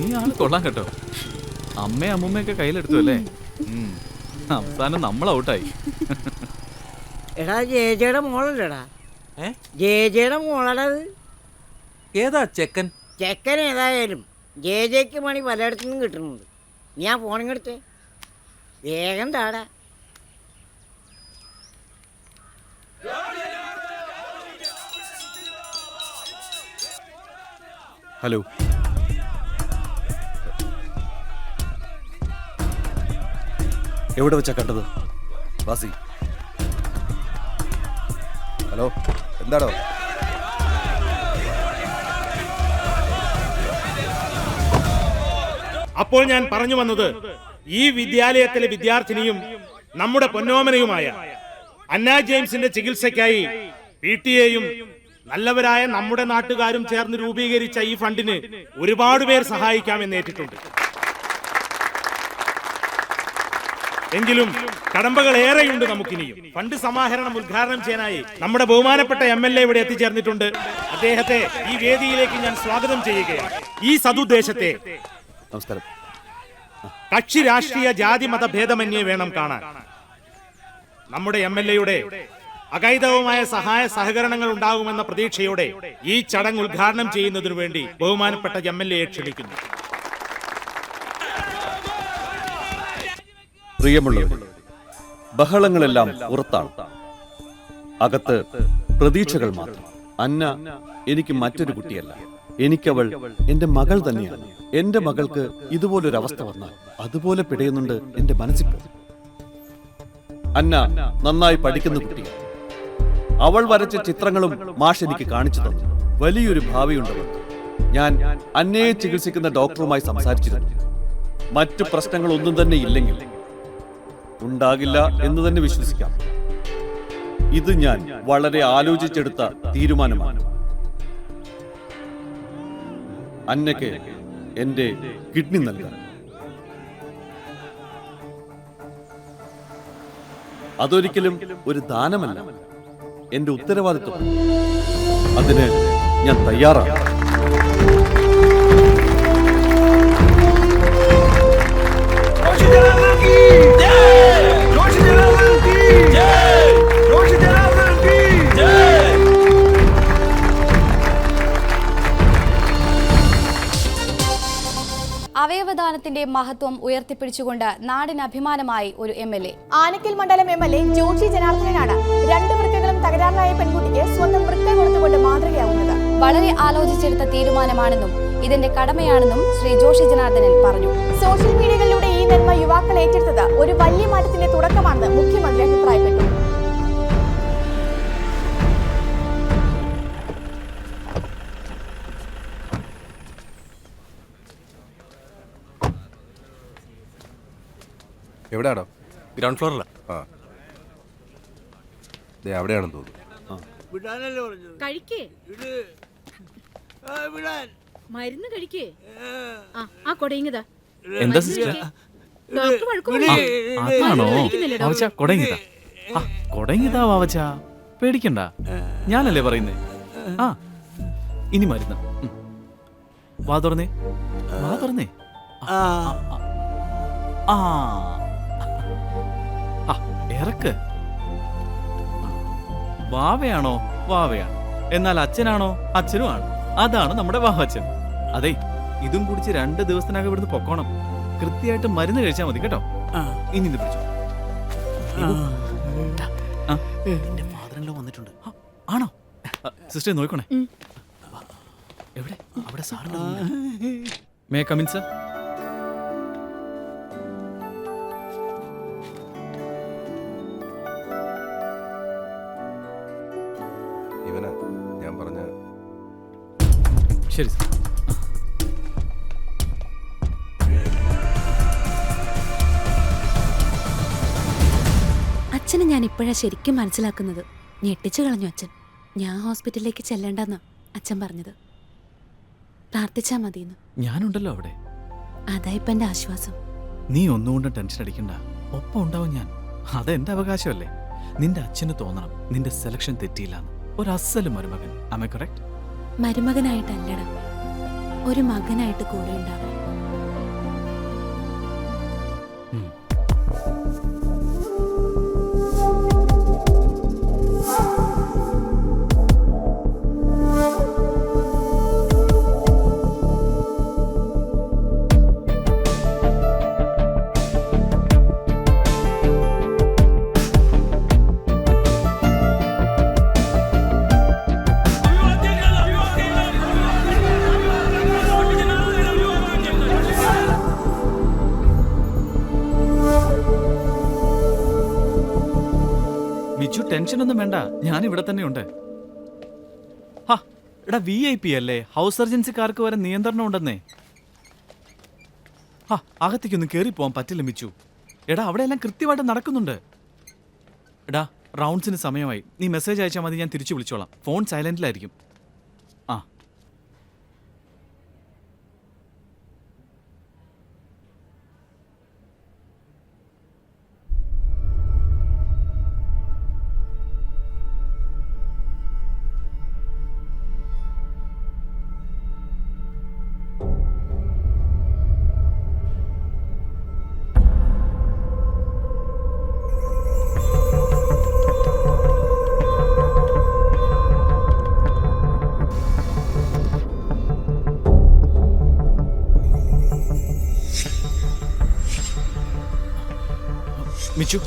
നീ ആൾ കൊള്ളാം കേട്ടോ. അമ്മയും അമ്മൂമ്മയൊക്കെ കയ്യിലെടുത്തു അല്ലേ. അവസാനം നമ്മൾ ഔട്ടായി. എടാ ജേജയുടെ മോളല്ലടാ. ഏ? ജേജയുടെ മോളടാ അത് ഏതാ ചെക്കൻ? ചെക്കൻ ഏതായാലും ജേജയ്ക്ക് മണി പലയിടത്തു നിന്നും കിട്ടുന്നുണ്ട്. ഞാൻ ഫോണിങ്ങെടുത്തേ വേഗം താടാ. ഹലോ. എവിടെ വെച്ചാ കണ്ടത്? വാസി. ഹലോ എന്താടോ? അപ്പോൾ ഞാൻ പറഞ്ഞു വന്നത് ഈ വിദ്യാലയത്തിലെ വിദ്യാർത്ഥിനിയും നമ്മുടെ പൊന്നോമനയുമായ അന്ന ജെയിംസിന്റെ ചികിത്സയ്ക്കായി പി ടി എയും നല്ലവരായ നമ്മുടെ നാട്ടുകാരും ചേർന്ന് രൂപീകരിച്ച ഈ ഫണ്ടിന് ഒരുപാട് പേർ സഹായിക്കാമെന്ന് എങ്കിലും കടമ്പകൾ ഏറെയുണ്ട് നമുക്കിനിയും. ഫണ്ട് സമാഹരണം ഉദ്ഘാടനം ചെയ്യാനായി നമ്മുടെ ബഹുമാനപ്പെട്ട എം എൽ എ ഇവിടെ എത്തിച്ചേർന്നിട്ടുണ്ട്. അദ്ദേഹത്തെ ഈ വേദിയിലേക്ക് ഞാൻ സ്വാഗതം ചെയ്യുകയാണ്. ഈ സതുദ്ദേശത്തെ നമസ്കാരം. കക്ഷി രാഷ്ട്രീയ ജാതി മത ഭേദമന്യേ വേണം കാണാൻ. നമ്മുടെ എം എൽ എയുടെ അകൈതവുമായ സഹായ സഹകരണങ്ങൾ ഉണ്ടാകുമെന്ന പ്രതീക്ഷയോടെ ഈ ചടങ്ങ് ഉദ്ഘാടനം ചെയ്യുന്നതിനു വേണ്ടി ബഹുമാനപ്പെട്ട എം എൽ എയെ ക്ഷണിക്കുന്നു. പ്രിയമുള്ളവർ ബഹളങ്ങളെല്ലാം പുറത്താണ് അകത്ത് പ്രതീക്ഷകൾ മാത്രം. അന്ന എനിക്ക് മറ്റൊരു കുട്ടിയല്ല. എനിക്കവൾ എന്റെ മകൾ തന്നെയാണ്. എന്റെ മകൾക്ക് ഇതുപോലൊരു അവസ്ഥ വന്നാൽ അതുപോലെ പിടയുന്നുണ്ട് എന്റെ മനസ്സിൽ അന്ന നന്നായി പഠിക്കുന്ന കുട്ടിയാണ് അവൾ വരച്ച ചിത്രങ്ങളും മാഷ് എനിക്ക് കാണിച്ചു തന്നു. വലിയൊരു ഭാവിയുണ്ടവൾ. ഞാൻ അന്നയെ ചികിത്സിക്കുന്ന ഡോക്ടറുമായി സംസാരിച്ചിരുന്നു. മറ്റു പ്രശ്നങ്ങളൊന്നും തന്നെ ഇല്ലെങ്കിൽ ഉണ്ടാകില്ല എന്ന് തന്നെ വിശ്വസിക്കാം. ഇത് ഞാൻ വളരെ ആലോചിച്ചെടുത്ത തീരുമാനമാണ്. അന്നയ്ക്ക് എന്റെ കിഡ്നി നൽകാൻ. അതൊരിക്കലും ഒരു ദാനമല്ല. എന്റെ ഉത്തരവാദിത്വം. അതിന് ഞാൻ തയ്യാറാണ്. അവയവദാനത്തിന്റെ മഹത്വം ഉയർത്തിപ്പിടിച്ചുകൊണ്ട് നാടിന് അഭിമാനമായി ഒരു എം എൽ എ ആനക്കൽ മണ്ഡലം എം എൽ എ ജോഷി ജനാർദ്ദനാണ് രണ്ട് വൃക്കകളും തകരാറിലായ പെൺകുട്ടിക്ക് സ്വന്തം വൃക്ക കൊടുത്തുകൊണ്ട് മാതൃകയാവുന്നത്. വളരെ ആലോചിച്ചെടുത്ത തീരുമാനമാണെന്നും ഇതിന്റെ കടമയാണെന്നും ശ്രീ ജോഷി ജനാർദ്ദനൻ പറഞ്ഞു. സോഷ്യൽ മീഡിയകളിലൂടെ ഈ നന്മ യുവാക്കൾ ഏറ്റെടുത്തത് ഒരു വലിയ മാറ്റത്തിന്റെ തുടക്കമാണെന്ന് മുഖ്യമന്ത്രി അഭിപ്രായപ്പെട്ടു. എവിടെയാണോ? ഗ്രൗണ്ട് ഫ്ലോറിലാ. ആ. ദേ അവിടെയാണെന്ന് തോന്നുന്നു. വിടാനല്ലേ പറഞ്ഞത്? കഴിക്കേ. ആ, വിടാൻ. മരുന്ന് കഴിക്കേ. ആ ആ കൊടയിങ്ങതാ എന്താ സിസ്റ്റർ? ഡോക്ടർ വഴക്ക്? വിട്. പറയും. അതാണോ? വാവച്ച കൊടങ്ങിതാ ആ കൊടങ്ങിതാ വാവച്ച. പേടിക്കണ്ട. ഞാനല്ലേ പറയുന്നേ? ആ ഇനി മരുന്ന്. ഉം. വാ തുറന്നേ. വാ തുറന്നേ. ആ ആ. ആ. ഇറക്ക്. വാവയാണോ? വാവയാണ്. എന്നാൽ അച്ഛനാണോ? അച്ഛനും ആണ് അതാണ് നമ്മുടെ വാവച്ചൻ. അതെ ഇതും കുടിച്ച് രണ്ട് ദിവസത്തിനകം ഇവിടുന്ന് പൊക്കോണം. കൃത്യമായിട്ട് മരുന്ന് കഴിച്ചാൽ മതി കേട്ടോ. ഇനി ഇത് പിടിച്ചു. ആ. എന്റെ ഫാദറിലോ വന്നിട്ടുണ്ട്. ആണോ? സിസ്റ്റർ നോക്കണേ. എവിടെ? അവിടെ സാറിന് മേ കമിൻ സർ ശരി സർ. അച്ഛനെ ഞാൻ ഇപ്പോഴാ ശരിക്കും മനസ്സിലാക്കുന്നത്. ഞെട്ടിച്ചു കളഞ്ഞു അച്ഛൻ. ഞാൻ ഹോസ്പിറ്റലിലേക്ക് ചെല്ലണ്ടെന്നാ അച്ഛൻ പറഞ്ഞത്. പ്രാർത്ഥിച്ചാ മതിയെന്ന്. ഞാനുണ്ടല്ലോ അവിടെ. അതാ ഇപ്പൊ എന്റെ ആശ്വാസം. നീ ഒന്നുകൊണ്ടും ടെൻഷൻ അടിക്കണ്ട. ഒപ്പം ഉണ്ടാവും ഞാൻ. അതെന്റെ അവകാശമല്ലേ? നിന്റെ അച്ഛന് തോന്നണം. നിന്റെ സെലക്ഷൻ തെറ്റിയില്ല ഒരു അസലും മരുമകൻ അമേ കറക്റ്റ് മരുമകനായിട്ടല്ലട ഒരു മകനായിട്ട് കൂടെ ഉണ്ടാവും. ടെൻഷനൊന്നും വേണ്ട. ഞാൻ ഇവിടെ തന്നെ ഉണ്ട് എടാ വി ഐ പി അല്ലേ? ഹൗസ് സർജൻസിക്കാർക്ക് വരെ നിയന്ത്രണം ഉണ്ടെന്നേ. ആ അകത്തേക്കൊന്നും കയറി പോകാൻ പറ്റില്ല മിച്ചു. എടാ അവിടെ എല്ലാം കൃത്യമായിട്ട് നടക്കുന്നുണ്ട്. എടാ റൗണ്ട്സിന് സമയമായി. നീ മെസ്സേജ് അയച്ചാൽ മതി ഞാൻ തിരിച്ചു വിളിച്ചോളാം. ഫോൺ സൈലന്റിലായിരിക്കും. മിച്ചു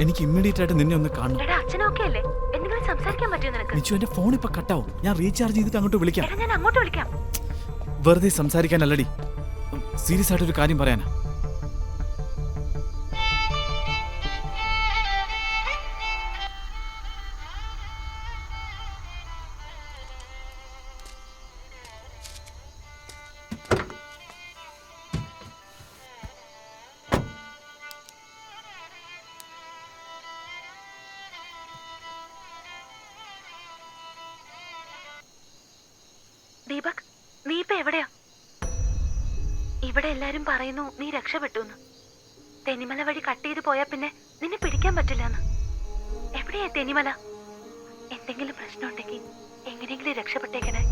എനിക്ക് ഇമ്മീഡിയറ്റ് ആയിട്ട് നിന്നെ ഒന്ന് കാണണം. അച്ഛനൊക്കെ അല്ലേ? എന്തെങ്കിലും സംസാരിക്കാൻ പറ്റുമോ നിനക്ക്? മിച്ചു എന്റെ ഫോൺ ഇപ്പൊ കട്ടാവും ഞാൻ റീചാർജ് ചെയ്തിട്ട് അങ്ങോട്ട് വിളിക്കാം. ഞാൻ അങ്ങോട്ട് വിളിക്കാം. വെറുതെ സംസാരിക്കാനല്ലടി. സീരിയസ് ആയിട്ട് ഒരു കാര്യം പറയാനാ. ഇവിടെ എല്ലാരും പറയുന്നു നീ രക്ഷപ്പെട്ടു തെനിമല വഴി കട്ട് ചെയ്ത് പോയാ പിന്നെ നിന്നെ പിടിക്കാൻ പറ്റില്ല എവിടെയാ തെനിമല എന്തെങ്കിലും പ്രശ്നം ഉണ്ടെങ്കിൽ എങ്ങനെയെങ്കിലും രക്ഷപ്പെട്ടേക്കണേ.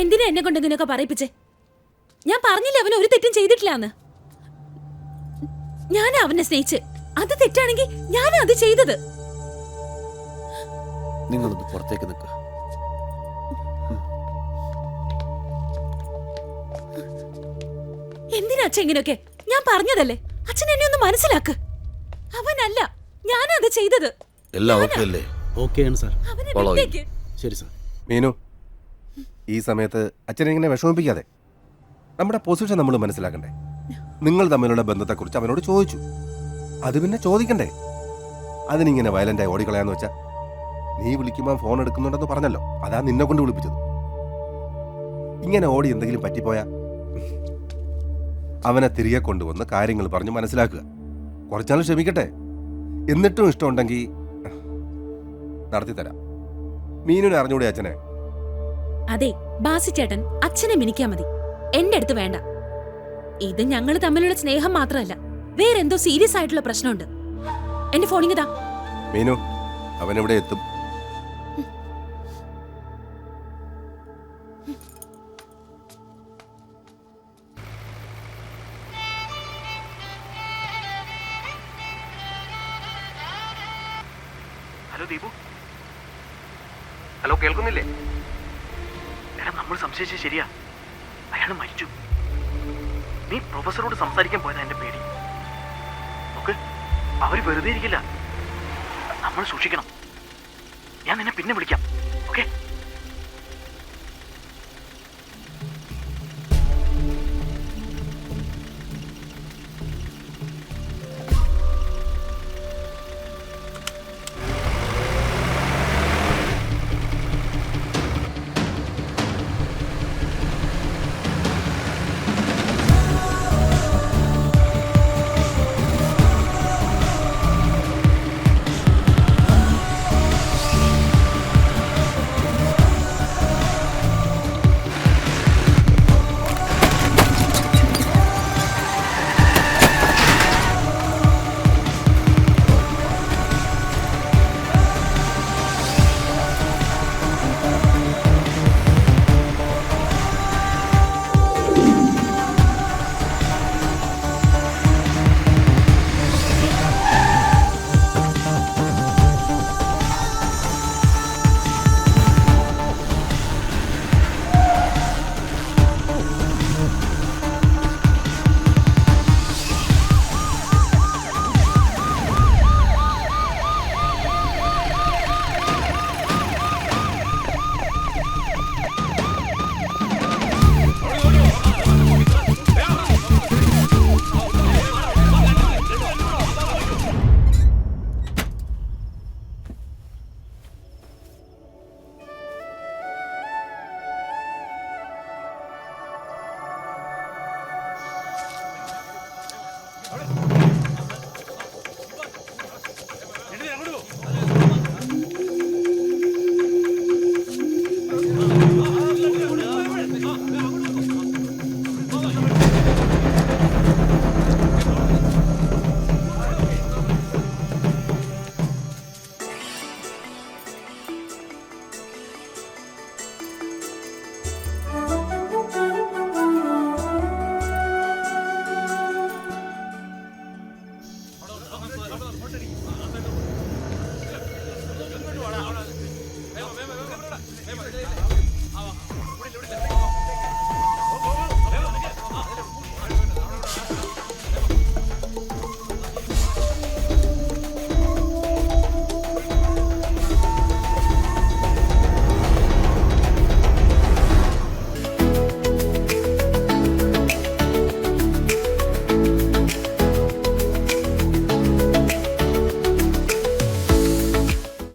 എന്തിനാ എന്നെ കൊണ്ട് ഇങ്ങനെയൊക്കെ പറയിപ്പിച്ചേ? ഞാൻ പറഞ്ഞില്ല അവൻ ഒരു തെറ്റും ചെയ്തിട്ടില്ലാന്ന്? ഞാൻ അവനെ സ്നേഹിച്ച്. അത് തെറ്റാണെങ്കിൽ ഞാൻ അത് ചെയ്തത്. നിങ്ങളൊന്ന് പുറത്തേക്ക് നിൽക്കുക എന്തിനാ അച്ഛൻ ഇങ്ങനെയൊക്കെ? ഞാൻ പറഞ്ഞതല്ലേ? അച്ഛൻ എന്നെ ഒന്ന് മനസ്സിലാക്ക്. അവനല്ല ഞാനത് ചെയ്തത്. എല്ലാം ഓക്കെ അല്ലേ? ഓക്കെയാണ് സാർ. അവനെ വിട്ടേക്ക്. ശരി സാർ. മീനു ഈ സമയത്ത് അച്ഛനെ ഇങ്ങനെ വിഷമിപ്പിക്കാതെ. നമ്മുടെ പൊസിഷൻ നമ്മൾ മനസ്സിലാക്കണ്ടേ? നിങ്ങൾ തമ്മിലുള്ള ബന്ധത്തെക്കുറിച്ച് അവനോട് ചോദിച്ചു. അത് പിന്നെ ചോദിക്കണ്ടേ? അതിനിങ്ങനെ വയലന്റായി ഓടിക്കളയാന്ന് വെച്ചാ നീ വിളിക്കുമ്പോൾ ഫോൺ എടുക്കുന്നുണ്ടെന്ന് പറഞ്ഞല്ലോ. അതാ നിന്നെ കൊണ്ട് വിളിപ്പിച്ചത്. ഇങ്ങനെ ഓടി എന്തെങ്കിലും പറ്റിപ്പോയാ അവനെ തിരികെ കൊണ്ടുവന്ന് കാര്യങ്ങൾ പറഞ്ഞ് മനസ്സിലാക്കുക. കുറച്ചാൾ ക്ഷമിക്കട്ടെ. എന്നിട്ടും ഇഷ്ടമുണ്ടെങ്കിൽ നടത്തിത്തരാം. മീനുവിനെ അറിഞ്ഞൂടെ അച്ഛനെ? അതെ ബാസി ചേട്ടൻ അച്ഛനെ മിനിക്കാ മതി. എന്റെ അടുത്ത് വേണ്ട. ഇത് ഞങ്ങൾ തമ്മിലുള്ള സ്നേഹം മാത്രമല്ല വേറെന്തോ സീരിയസ് ആയിട്ടുള്ള പ്രശ്നമുണ്ട്. എന്റെ ഫോണിങ് മീനു എവിടെ എത്തും? ഹലോ ദീപു. ഹലോ കേൾക്കുന്നില്ലേ? എടാ നമ്മൾ സംശയിച്ചത് ശരിയാ. അയാൾ മരിച്ചു. നീ പ്രൊഫസറോട് സംസാരിക്കാൻ പോയതാ എന്റെ പേടി. നോക്ക് അവർ വെറുതെ ഇരിക്കില്ല. നമ്മൾ സൂക്ഷിക്കണം. ഞാൻ നിന്നെ പിന്നെ വിളിക്കാം. അവിടെ